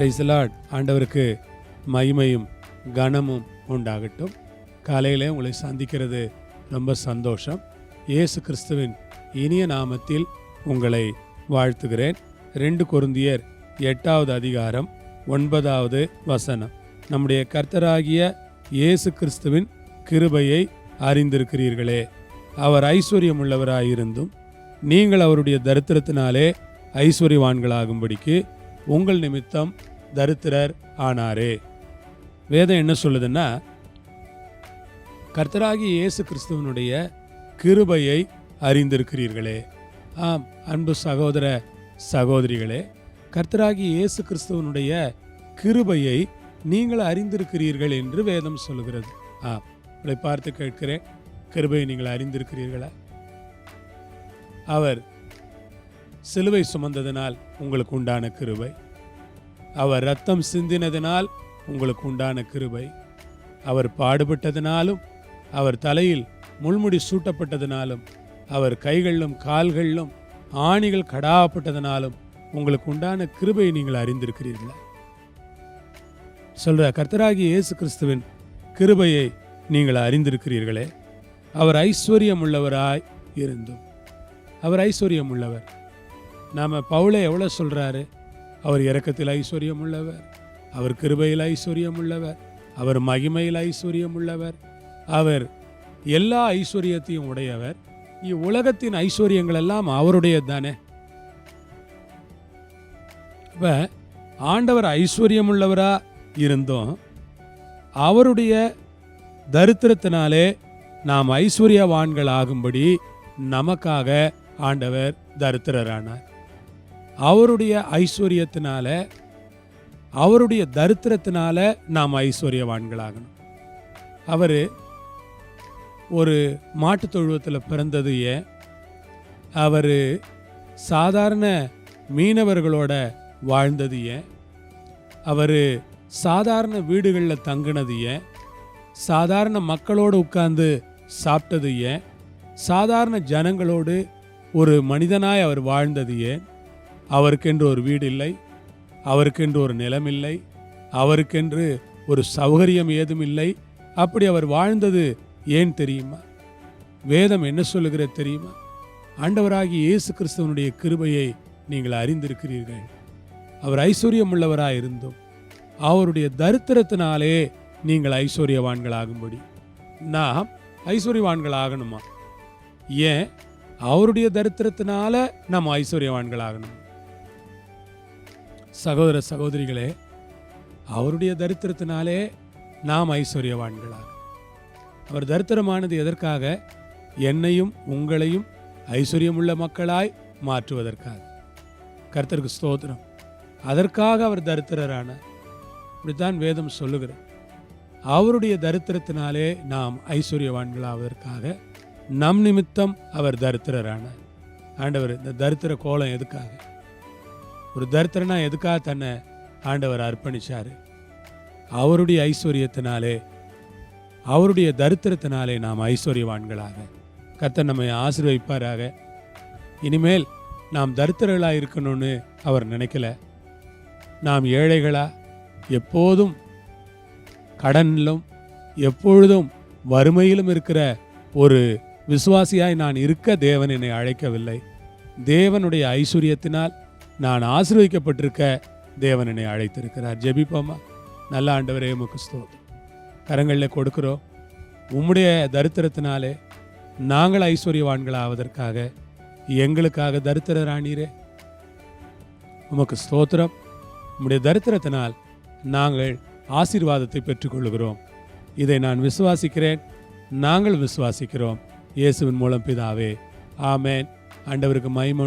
ரைசலாட் ஆண்டவருக்கு மகிமையும் கனமும் உண்டாகட்டும். காலையில் உங்களை சந்திக்கிறது ரொம்ப சந்தோஷம். இயேசு கிறிஸ்துவின் இனிய நாமத்தில் உங்களை வாழ்த்துகிறேன். ரெண்டு கொருந்தியர் எட்டாவது அதிகாரம் ஒன்பதாவது வசனம். நம்முடைய கர்த்தராகிய இயேசு கிறிஸ்துவின் கிருபையை அறிந்திருக்கிறீர்களே. அவர் ஐஸ்வர்யம் உள்ளவராயிருந்தும் நீங்கள் அவருடைய தரித்திரத்தினாலே ஐஸ்வர்யவான்களாகும்படிக்கு உங்கள் நிமித்தம் தரித்திரர் ஆனாரே. வேதம் என்ன சொல்லுதுன்னா கர்த்தராகி இயேசு கிறிஸ்துவனுடைய கிருபையை அறிந்திருக்கிறீர்களே. ஆம் அன்பு சகோதர சகோதரிகளே கர்த்தராகி இயேசு கிறிஸ்துவனுடைய கிருபையை நீங்கள் அறிந்திருக்கிறீர்கள் என்று வேதம் சொல்லுகிறது. ஆம் உங்களை பார்த்து கேட்கிறேன் கிருபையை நீங்கள் அறிந்திருக்கிறீர்களா? அவர் சிலுவை சுமந்ததினால் உங்களுக்கு உண்டான கிருபை. அவர் ரத்தம் சிந்தினதினால் உங்களுக்கு உண்டான கிருபை. அவர் பாடுபட்டதினாலும் அவர் தலையில் முள்முடி சூட்டப்பட்டதினாலும் அவர் கைகளிலும் கால்களிலும் ஆணிகள் கடாவப்பட்டதினாலும் உங்களுக்கு உண்டான கிருபையை நீங்கள் அறிந்திருக்கிறீர்களா? சொல்ற கர்த்தராகிய இயேசு கிறிஸ்துவின் கிருபையை நீங்கள் அறிந்திருக்கிறீர்களே. அவர் ஐஸ்வர்யம் உள்ளவராய் இருந்தும். அவர் ஐஸ்வர்யம் உள்ளவர் நாம் பவுலை எவ்வளோ சொல்கிறாரு அவர் இறக்கத்தில் ஐஸ்வர்யம் உள்ளவர் அவர் கிருபையில் ஐஸ்வர்யம் உள்ளவர் அவர் மகிமையில் ஐஸ்வர்யம் உள்ளவர் அவர் எல்லா ஐஸ்வர்யத்தையும் உடையவர். இவ்வுலகத்தின் ஐஸ்வர்யங்கள் எல்லாம் அவருடைய தானே இப்ப ஆண்டவர் ஐஸ்வர்யம் உள்ளவராக இருந்தோம். அவருடைய தரித்திரத்தினாலே நாம் ஐஸ்வர்யவான்கள் ஆகும்படி நமக்காக ஆண்டவர் தரித்திரரானார். அவருடைய ஐஸ்வர்யத்தினால அவருடைய தரித்திரத்தினால நாம் ஐஸ்வர்யவான்களாகணும். அவர் ஒரு மாட்டுத் தொழுவத்தில் பிறந்தது ஏன் அவர் சாதாரண மீனவர்களோட வாழ்ந்தது ஏன் அவர் சாதாரண வீடுகளில் தங்கினது ஏன் சாதாரண மக்களோடு உட்கார்ந்து சாப்பிட்டது ஏன் சாதாரண ஜனங்களோடு ஒரு மனிதனாய் அவர் வாழ்ந்தது ஏன் அவருக்கென்று ஒரு வீடு இல்லை அவருக்கென்று ஒரு நிலம் இல்லை அவருக்கென்று ஒரு சௌகரியம் ஏதும் இல்லை அப்படி அவர் வாழ்ந்தது ஏன் தெரியுமா? வேதம் என்ன சொல்லுகிறது தெரியுமா? ஆண்டவராகி இயேசு கிறிஸ்துவனுடைய கிருபையை நீங்கள் அறிந்திருக்கிறீர்கள். அவர் ஐஸ்வர்யம் உள்ளவராய் இருந்தும் அவருடைய தரித்திரத்தினாலே நீங்கள் ஐஸ்வர்யவான்களாகும்படி. நாம் ஐஸ்வர்யவான்கள் ஆகணுமா ஏன்? அவருடைய தரித்திரத்தினால நாம் ஐஸ்வர்யவான்கள் ஆகணும் சகோதர சகோதரிகளே அவருடைய தரித்திரத்தினாலே நாம் ஐஸ்வர்யவான்களாக. அவர் தரித்திரமானது எதற்காக? என்னையும் உங்களையும் ஐஸ்வர்யமுள்ள மக்களாய் மாற்றுவதற்காக. கர்த்தருக்கு ஸ்தோத்திரம். அதற்காக அவர் தரித்திரரானார் இப்படித்தான் வேதம் சொல்லுகிறார் அவருடைய தரித்திரத்தினாலே நாம் ஐஸ்வர்யவான்களாவதற்காக நம் நிமித்தம் அவர் தரித்திரரானார் ஆண்டவர் இந்த தரித்திர கோலம் எதுக்காக? ஒரு தரித்திரனா எதுக்காக தன்னை ஆண்டவர் அர்ப்பணிச்சார்? அவருடைய ஐஸ்வர்யத்தினாலே அவருடைய தரித்திரத்தினாலே நாம் ஐஸ்வர்யவான்களாக. கர்த்தர் நம்மை ஆசீர்வதிப்பாராக. இனிமேல் நாம் தரித்திரர்களாக இருக்கணும்னு அவர் நினைக்கல. நாம் ஏழைகளா எப்போதும் கடனிலும் எப்பொழுதும் வறுமையிலும் இருக்கிற ஒரு விசுவாசியாய் நான் இருக்க தேவன் என்னை அழைக்கவில்லை. தேவனுடைய ஐஸ்வர்யத்தினால் நான் ஆசிர்வதிக்கப்பட்டிருக்க தேவன் என்னை அழைத்திருக்கிறார். ஜெபிப்போமா? நல்ல ஆண்டவரே உமக்கு ஸ்தோத்திரம். கரங்களில் கொடுக்குறோம். உம்முடைய தரித்திரத்தினாலே நாங்கள் ஐஸ்வர்யவான்கள் ஆவதற்காக எங்களுக்காக தரித்திர ராணீரே உமக்கு ஸ்தோத்திரம். உம்முடைய தரித்திரத்தினால் நாங்கள் ஆசீர்வாதத்தை பெற்றுக்கொள்கிறோம் இதை நான் விசுவாசிக்கிறேன். நாங்கள் விசுவாசிக்கிறோம். இயேசுவின் மூலம் பிதாவே. ஆமேன். ஆண்டவருக்கு மகிமை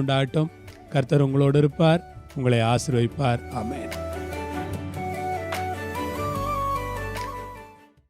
கர்த்தர் உங்களோடு இருப்பார் உங்களை ஆசிர்வைப்பார் அமேன்